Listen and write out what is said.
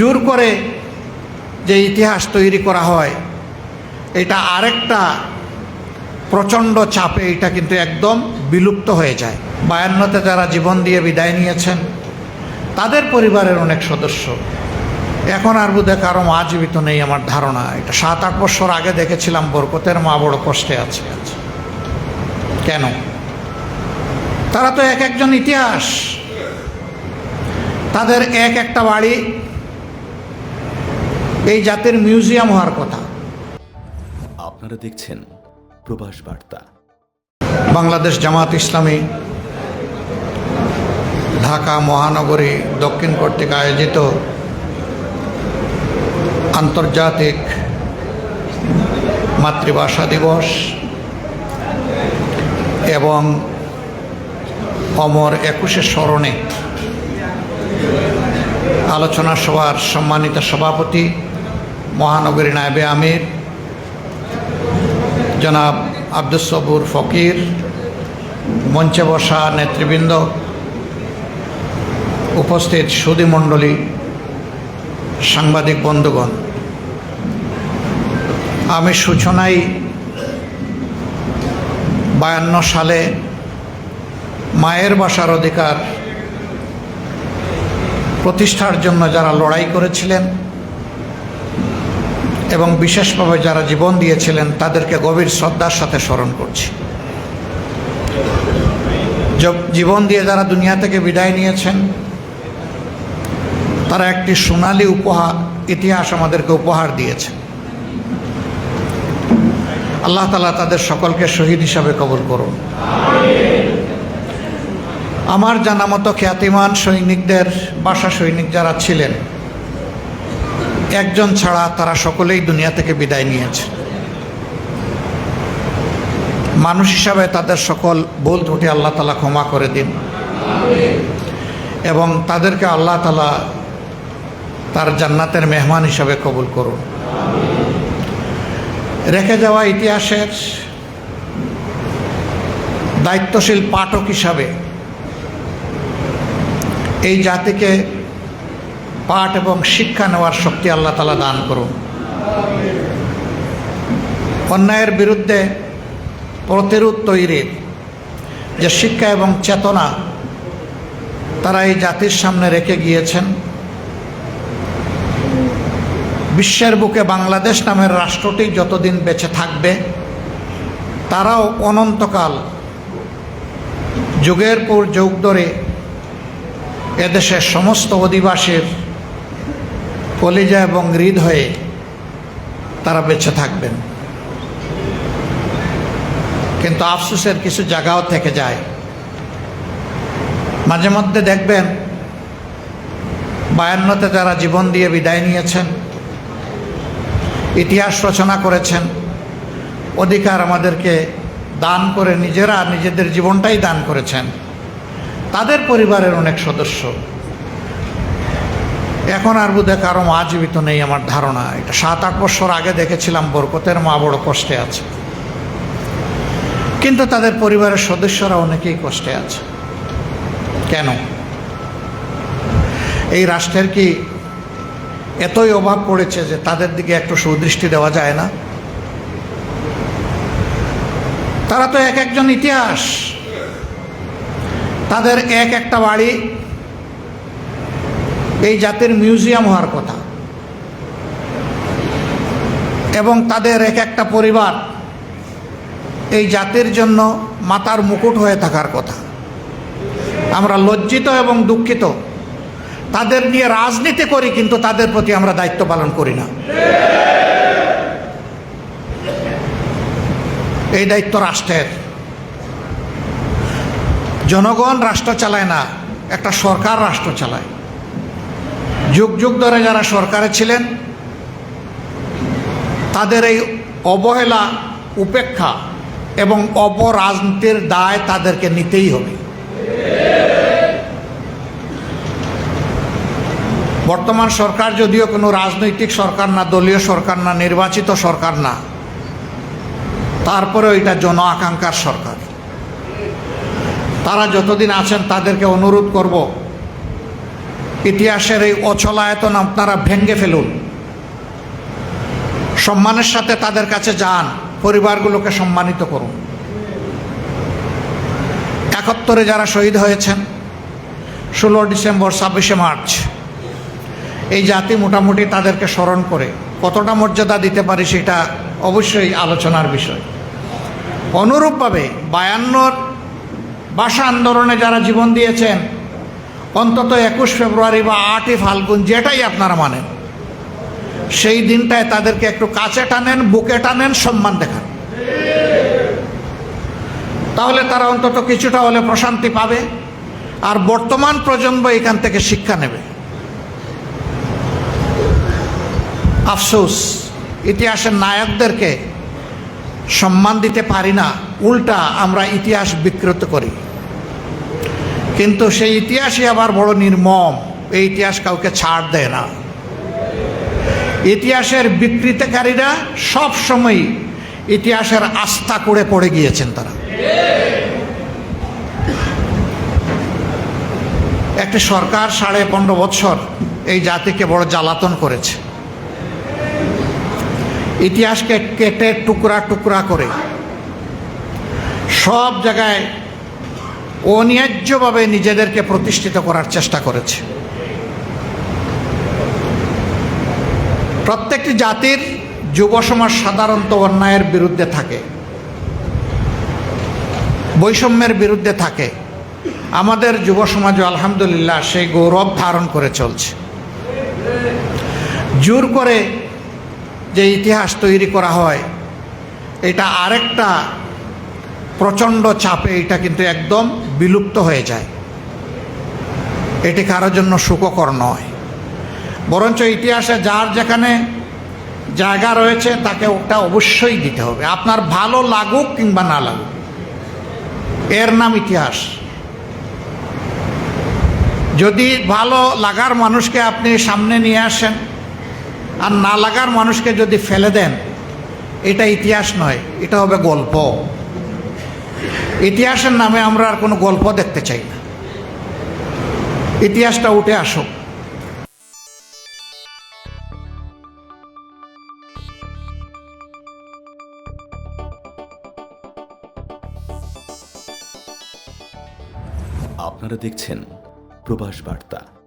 জোর করে যে ইতিহাস তৈরি করা হয়, এটা আরেকটা প্রচণ্ড চাপে এটা কিন্তু একদম বিলুপ্ত হয়ে যায়। বায়ান্নতে যারা জীবন দিয়ে বিদায় নিয়েছেন, তাদের পরিবারের অনেক সদস্য। এখন আর বোধহয় কারও মা জীবিত নেই আমার ধারণা। এটা সাত আট বছর আগে দেখেছিলাম, বরকতের মা বড় কষ্টে আছে। আছে কেন? তারা তো এক একজন ইতিহাস। তাদের এক একটা বাড়ি এই জাতের মিউজিয়াম হওয়ার কথা। আপনারা দেখছেন প্রবাস বার্তা। বাংলাদেশ জামাত ইসলামী ঢাকা মহানগরী দক্ষিণ কর্তৃক আয়োজিত আন্তর্জাতিক মাতৃভাষা দিবস এবং অমর একুশে স্মরণে আলোচনা সভার সম্মানিত সভাপতি মহানগরী নায়বে আমির, জনাব আব্দুস সবুর ফকির, মঞ্চে বসা নেতৃবৃন্দ, উপস্থিত সুদীমণ্ডলী সাংবাদিক বন্ধুগণ। আমি সূচনায় বায়ান্ন সালে মায়ের বাসার অধিকার প্রতিষ্ঠার জন্য যারা লড়াই করেছিলেন এবং বিশেষভাবে যারা জীবন দিয়েছিলেন, তাদেরকে গভীর শ্রদ্ধার সাথে স্মরণ করছি। জীবন দিয়ে যারা দুনিয়া থেকে বিদায় নিয়েছেন, তারা একটি সোনালি উপহার, ইতিহাস আমাদেরকে উপহার দিয়েছে আল্লাহ তালা তাদের সকলকে শহীদ হিসাবে কবুল করুন। আমার জানা মতো খ্যাতিমান সৈনিকদের, বাসা সৈনিক যারা ছিলেন একজন ছাড়া তারা সকলেই দুনিয়া থেকে বিদায় নিয়েছে। মানুষ হিসাবে তাদের সকল ভুল ত্রুটি আল্লাহ তালা ক্ষমা করে দিন। এবং তাদেরকে আল্লাহ তালা তার জান্নাতের মেহমান হিসাবে কবুল করুন। রেখে যাওয়া ইতিহাসের দায়িত্বশীল পাঠক হিসাবে এই জাতিকে পাঠ এবং শিক্ষা নেওয়ার শক্তি আল্লাহ তালা দান করুন। অন্যায়ের বিরুদ্ধে প্রতিরোধ তৈরির যে শিক্ষা এবং চেতনা তারা এই জাতির সামনে রেখে গিয়েছেন। বিশ্বের বুকে বাংলাদেশ নামের রাষ্ট্রটি যতদিন বেঁচে থাকবে, তারাও অনন্তকাল যুগের পর যুগ ধরে এদেশের সমস্ত অধিবাসীর কলিজা এবং হৃদয়ে তারা বেঁচে থাকবেন। কিন্তু আফসোসের কিছু জায়গাও থেকে যায়। মাঝে মধ্যে দেখবেন, বায়ান্নতে যারা জীবন দিয়ে বিদায় নিয়েছেন, ইতিহাস রচনা করেছেন, অধিকার আমাদেরকে দান করে নিজেরা নিজেদের জীবনটাই দান করেছেন। তাদের পরিবারের অনেক সদস্য। এখন আর বোধহয় কারও মা জীবিত নেই আমার ধারণা। এটা সাত আট বছর আগে দেখেছিলাম, বরকতের মা বড় কষ্টে আছে। কিন্তু তাদের পরিবারের সদস্যরা অনেকেই কষ্টে আছে। কেন? এই রাষ্ট্রের কি এতই অভাব পড়েছে যে তাদের দিকে একটু সুদৃষ্টি দেওয়া যায় না? তারা তো এক একজন ইতিহাস। তাদের এক একটা বাড়ি এই জাতির মিউজিয়াম হওয়ার কথা। এবং তাদের এক একটা পরিবার এই জাতির জন্য মাতার মুকুট হয়ে থাকার কথা। আমরা লজ্জিত এবং দুঃখিত। তাদের নিয়ে রাজনীতি করি, কিন্তু তাদের প্রতি আমরা দায়িত্ব পালন করি না। এই দায়িত্ব রাষ্ট্রের। জনগণ রাষ্ট্র চালায় না, একটা সরকার রাষ্ট্র চালায়। যুগ যুগ ধরে যারা সরকারে ছিলেন, তাদের এই অবহেলা উপেক্ষা এবং অপরাজনীতির দায় তাদেরকে নিতেই হবে। বর্তমান সরকার যদিও কোনো রাজনৈতিক সরকার না, দলীয় সরকার না, নির্বাচিত সরকার না তারপরে এটা জন আকাঙ্ক্ষার সরকার। তারা যতদিন আছেন তাদেরকে অনুরোধ করব ইতিহাসের এই অচলায়তন আপনারা ভেঙ্গে ফেলুন। সম্মানের সাথে তাদের কাছে যান, পরিবারগুলোকে সম্মানিত করুন। একাত্তরে যারা শহীদ হয়েছেন, ষোলো ডিসেম্বর, ছাব্বিশে মার্চ, এই জাতি মোটামুটি তাদেরকে স্মরণ করে। কতটা মর্যাদা দিতে পারি সেটা অবশ্যই আলোচনার বিষয়। অনুরূপভাবে বায়ান্নর ভাষা আন্দোলনে যারা জীবন দিয়েছেন অন্তত একুশ ফেব্রুয়ারি বা আটই ফাল্গুন যেটাই আপনারা মানেন, সেই দিনটায় তাদেরকে একটু কাছে টানেন, বুকে টানেন, সম্মান দেখান। তাহলে তারা অন্তত কিছুটা হলে প্রশান্তি পাবে, আর বর্তমান প্রজন্ম এখান থেকে শিক্ষা নেবে। আফসোস, ইতিহাসের নায়কদেরকে সম্মান দিতে পারি না, উল্টা আমরা ইতিহাস বিকৃত করি। কিন্তু সেই ইতিহাসই আবার বড় নির্মম। এই ইতিহাস কাউকে ছাড় দেয় না। ইতিহাসের বিকৃতকারীরা সব সময় ইতিহাসের আস্থা করে পড়ে গিয়েছেন তারা। একটি সরকার সাড়ে পনেরো বছর এই জাতিকে বড় জ্বালাতন করেছে। ইতিহাসকে কেটে টুকরা টুকরা করে সব জায়গায় অন্যায্যভাবে নিজেদেরকে প্রতিষ্ঠিত করার চেষ্টা করেছে। প্রত্যেকটি জাতির যুব সমাজ সাধারণত অন্যায়ের বিরুদ্ধে থাকে, বৈষম্যের বিরুদ্ধে থাকে। আমাদের যুব সমাজও আলহামদুলিল্লাহ সেই গৌরব ধারণ করে চলছে। জোর করে যে ইতিহাস তৈরি করা হয়, এটা আরেকটা প্রচণ্ড চাপে, এটা কিন্তু একদম বিলুপ্ত হয়ে যায়। এটি কারোর জন্য সুখকর নয়। বরঞ্চ ইতিহাসে যার যেখানে জায়গা রয়েছে, তাকে ওটা অবশ্যই দিতে হবে। আপনার ভালো লাগুক কিংবা না লাগুক, এর নাম ইতিহাস। যদি ভালো লাগার মানুষকে আপনি সামনে নিয়ে আসেন, আর না লাগার মানুষকে যদি ফেলে দেন, এটা ইতিহাস নয়, এটা হবে গল্প। ইতিহাসের নামে আমরা আর কোনো গল্প দেখতে চাই না। ইতিহাসটা উঠে আসুক। আপনারা দেখছেন প্রবাস বার্তা।